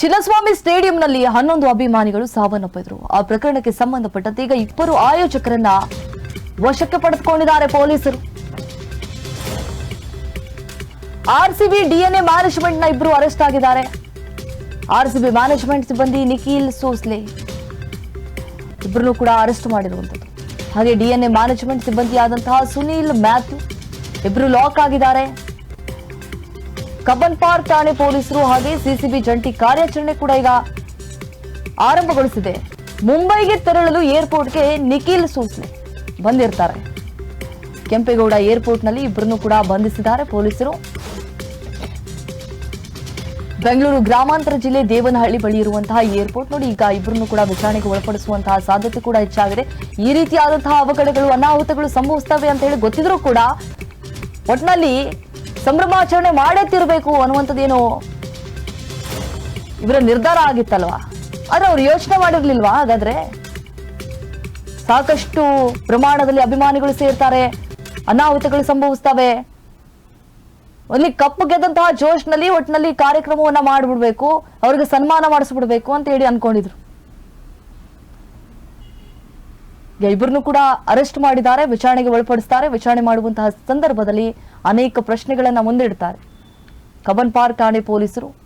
ಚಿನ್ನಸ್ವಾಮಿ ಸ್ಟೇಡಿಯಂನಲ್ಲಿ ಹನ್ನೊಂದು ಅಭಿಮಾನಿಗಳು ಸಾವನ್ನಪ್ಪಿದ್ರು. ಆ ಪ್ರಕರಣಕ್ಕೆ ಸಂಬಂಧಪಟ್ಟಂತೆ ಈಗ ಇಬ್ಬರು ಆಯೋಜಕರನ್ನ ವಶಕ್ಕೆ ಪಡೆದುಕೊಂಡಿದ್ದಾರೆ ಪೊಲೀಸರು. ಆರ್ಸಿಬಿ ಡಿಎನ್ಎ ಮ್ಯಾನೇಜ್ಮೆಂಟ್ನ ಇಬ್ಬರು ಅರೆಸ್ಟ್ ಆಗಿದ್ದಾರೆ. ಆರ್ಸಿಬಿ ಮ್ಯಾನೇಜ್ಮೆಂಟ್ ಸಿಬ್ಬಂದಿ ನಿಖಿಲ್ ಸೋಸ್ಲೆ ಇಬ್ಬರನ್ನು ಕೂಡ ಅರೆಸ್ಟ್ ಮಾಡಿರುವಂಥದ್ದು ಹಾಗೆ ಡಿಎನ್ಎ ಮ್ಯಾನೇಜ್ಮೆಂಟ್ ಸಿಬ್ಬಂದಿಯಾದಂತಹ ಸುನೀಲ್ ಮ್ಯಾಥ್ಯೂ ಇಬ್ಬರು ಲಾಕ್ ಆಗಿದ್ದಾರೆ. ಕಬ್ಬನ್ ಪಾರ್ಕ್ ಠಾಣೆ ಪೊಲೀಸರು ಹಾಗೆ ಸಿಸಿಬಿ ಜಂಟಿ ಕಾರ್ಯಾಚರಣೆ ಕೂಡ ಈಗ ಆರಂಭಗೊಳಿಸಿದೆ. ಮುಂಬೈಗೆ ತೆರಳಲು ಏರ್ಪೋರ್ಟ್ಗೆ ನಿಖಿಲ್ ಸೂಚನೆ ಬಂದಿರ್ತಾರೆ. ಕೆಂಪೇಗೌಡ ಏರ್ಪೋರ್ಟ್ನಲ್ಲಿ ಇಬ್ಬರನ್ನು ಕೂಡ ಬಂಧಿಸಿದ್ದಾರೆ ಪೊಲೀಸರು. ಬೆಂಗಳೂರು ಗ್ರಾಮಾಂತರ ಜಿಲ್ಲೆ ದೇವನಹಳ್ಳಿ ಬಳಿ ಇರುವಂತಹ ಏರ್ಪೋರ್ಟ್ ನೋಡಿ ಈಗ ಇಬ್ಬರನ್ನು ಕೂಡ ವಿಚಾರಣೆಗೆ ಒಳಪಡಿಸುವಂತಹ ಸಾಧ್ಯತೆ ಕೂಡ ಹೆಚ್ಚಾಗಿದೆ. ಈ ರೀತಿಯಾದಂತಹ ಅವಘಡಗಳು, ಅನಾಹುತಗಳು ಸಂಭವಿಸ್ತವೆ ಅಂತ ಹೇಳಿ ಗೊತ್ತಿದ್ರೂ ಕೂಡ ಒಟ್ನಲ್ಲಿ ಸಂಭ್ರಮಾಚರಣೆ ಮಾಡೇ ತಿರ್ಬೇಕು ಅನ್ನುವಂಥದ್ದೇನು ಇವರ ನಿರ್ಧಾರ ಆಗಿತ್ತಲ್ವಾ? ಆದ್ರೆ ಅವ್ರು ಯೋಚನೆ ಮಾಡಿರ್ಲಿಲ್ವಾ? ಹಾಗಾದ್ರೆ ಸಾಕಷ್ಟು ಪ್ರಮಾಣದಲ್ಲಿ ಅಭಿಮಾನಿಗಳು ಸೇರ್ತಾರೆ, ಅನಾಹುತಗಳು ಸಂಭವಿಸ್ತವೆ. ಅಲ್ಲಿ ಕಪ್ಪು ಗೆದ್ದಂತಹ ಜೋಶ್ನಲ್ಲಿ ಒಟ್ಟಿನಲ್ಲಿ ಕಾರ್ಯಕ್ರಮವನ್ನ ಮಾಡ್ಬಿಡ್ಬೇಕು, ಅವ್ರಿಗೆ ಸನ್ಮಾನ ಮಾಡಿಸ್ಬಿಡ್ಬೇಕು ಅಂತ ಹೇಳಿ ಅನ್ಕೊಂಡಿದ್ರು ಈಗ ಇಬ್ಬರನ್ನು ಕೂಡ ಅರೆಸ್ಟ್ ಮಾಡಿದ್ದಾರೆ, ವಿಚಾರಣೆಗೆ ಒಳಪಡಿಸ್ತಾರೆ. ವಿಚಾರಣೆ ಮಾಡುವಂತಹ ಸಂದರ್ಭದಲ್ಲಿ ಅನೇಕ ಪ್ರಶ್ನೆಗಳನ್ನ ಮುಂದಿಡ್ತಾರೆ. ಕಬನ್ ಪಾರ್ಕ್ ಠಾಣೆ ಪೊಲೀಸರು.